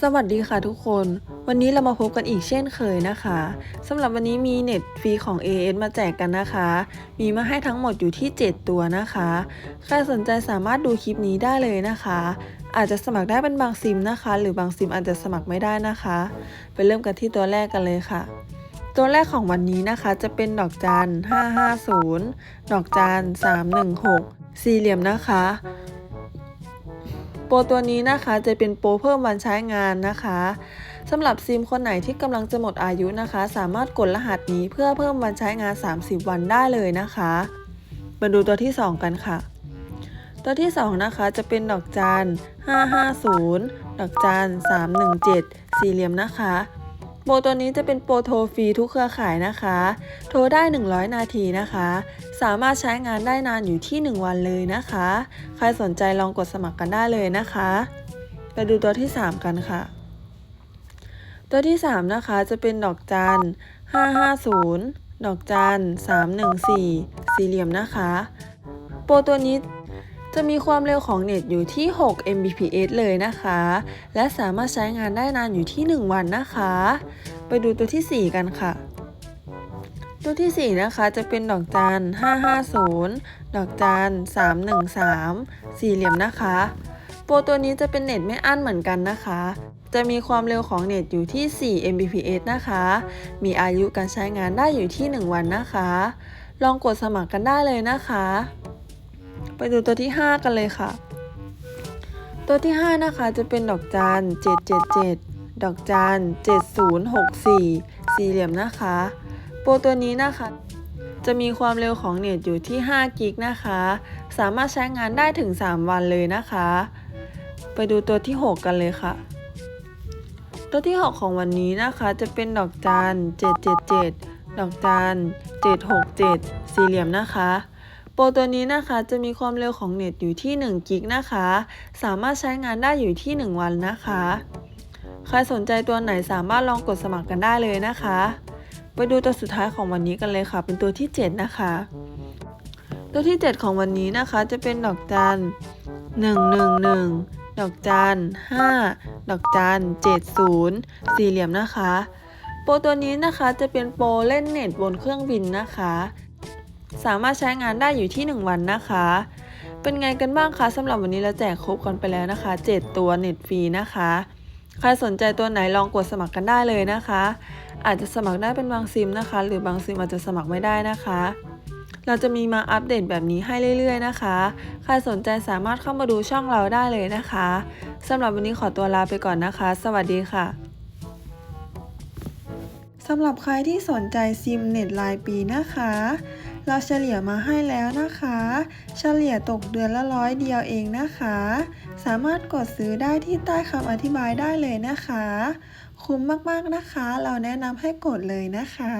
สวัสดีค่ะทุกคน วันนี้เรามาพบกันอีกเช่นเคยนะคะสำหรับวันนี้มีเน็ตฟรีของ AS มาแจกกันนะคะ มีมาให้ทั้งหมดอยู่ที่ 7 ตัวนะคะ ใครสนใจสามารถดูคลิปนี้ได้เลยนะคะ อาจจะสมัครได้เป็นบางซิมนะคะ หรือบางซิมอาจจะสมัครไม่ได้นะคะ ไปเริ่มกันที่ตัวแรกกันเลยค่ะ ตัวแรกของวันนี้นะคะจะเป็นดอกจัน 550 ดอกจัน 316 สี่เหลี่ยมนะคะ โปรตัวนี้นะคะจะเป็นโปรเพิ่มวันใช้งานนะคะสำหรับซิมคนไหนที่กำลังจะหมดอายุนะคะ สามารถกดรหัสนี้เพื่อเพิ่มวันใช้งาน 30 วันได้เลยนะคะ มาดูตัวที่ 2 กันค่ะ ตัวที่ 2 นะคะจะเป็นดอกจัน550 ดอกจัน317 สี่เหลี่ยมนะคะ โปรตัวนี้จะเป็นโปรโทรฟรีทุกเครือข่ายนะคะ โทรได้ 100 นาทีนะคะ สามารถใช้งานได้นานอยู่ที่ 1 วันเลยนะคะ ใครสนใจลองกดสมัครกันได้เลยนะคะ ไปดูตัวที่ 3 กันค่ะ ตัวที่ 3 นะคะจะเป็นดอกจัน 550 ดอกจัน 314 สี่เหลี่ยมนะคะ โปรตัวนี้ จะมีความเร็วของเน็ตอยู่ที่ 6 Mbps เลยนะคะ และสามารถใช้งานได้นานอยู่ที่ 1 วันนะคะ ไปดูตัวที่ 4 กันค่ะ ตัวที่ 4 นะคะจะเป็นดอกจัน 550 ดอกจัน 313 สี่เหลี่ยมนะคะ โปรตัวนี้จะเป็นเน็ตไม่อั้นเหมือนกันนะคะ จะมีความเร็วของเน็ตอยู่ที่ 4 Mbps นะคะ มีอายุการใช้งานได้อยู่ที่ 1 วันนะคะ ลองกดสมัครกันได้เลยนะคะ ไปดูตัวที่ 5 กันเลยค่ะ ตัวที่ 5 นะคะจะเป็นดอกจัน777 ดอกจัน7064 สี่เหลี่ยมนะคะ โปรตัวนี้นะคะ จะมีความเร็วของเน็ตอยู่ที่ 5 กิกนะคะ สามารถใช้งานได้ถึง 3 วันเลยนะคะ ไปดูตัวที่ 6 กันเลยค่ะ ตัวที่ 6 ของวันนี้นะคะ จะเป็นดอกจัน777 ดอกจัน767 สี่เหลี่ยมนะคะ รตัวนี้นะคะจะมีความเร็วของเน็ตอยู่ที่1กิกนะคะ สามารถใช้งานได้อยู่ที่ 1 วันนะคะ ใครสนใจตัวไหนสามารถลองกดสมัครกันได้เลยนะคะ ไปดูตัวสุดท้ายของวันนี้กันเลยค่ะ เป็นตัวที่ 7 นะคะ ตัวที่ 7 ของวันนี้นะคะ จะเป็นดอกจัน111 ดอกจัน5ดอกจัน70 สี่เหลี่ยมนะคะ โปรตัวนี้นะคะจะเป็นโปรเล่นเน็ตบนเครื่องบินนะคะ สามารถใช้งานได้อยู่ที่ 1 วันนะคะ เป็นไงกันบ้างคะสำหรับวันนี้เราแจกครบกันไปแล้วนะคะ 7 ตัวเน็ตฟรีนะคะ ใครสนใจตัวไหนลองกดสมัครกันได้เลยนะคะ อาจจะสมัครได้เป็นบางซิมนะคะ หรือบางซิมอาจจะสมัครไม่ได้นะคะ เราจะมีมาอัปเดตแบบนี้ให้เรื่อยๆนะคะ ใครสนใจสามารถเข้ามาดูช่องเราได้เลยนะคะสำหรับวันนี้ขอตัวลาไปก่อนนะคะ สวัสดีค่ะสำหรับใครที่สนใจซิมเน็ตรายปีนะคะ เราเฉลี่ยมาให้แล้วนะคะ เฉลี่ยตกเดือนละร้อยเดียวเองนะคะ สามารถกดซื้อได้ที่ใต้คำอธิบายได้เลยนะคะ คุ้มมากๆนะคะ เราแนะนำให้กดเลยนะคะ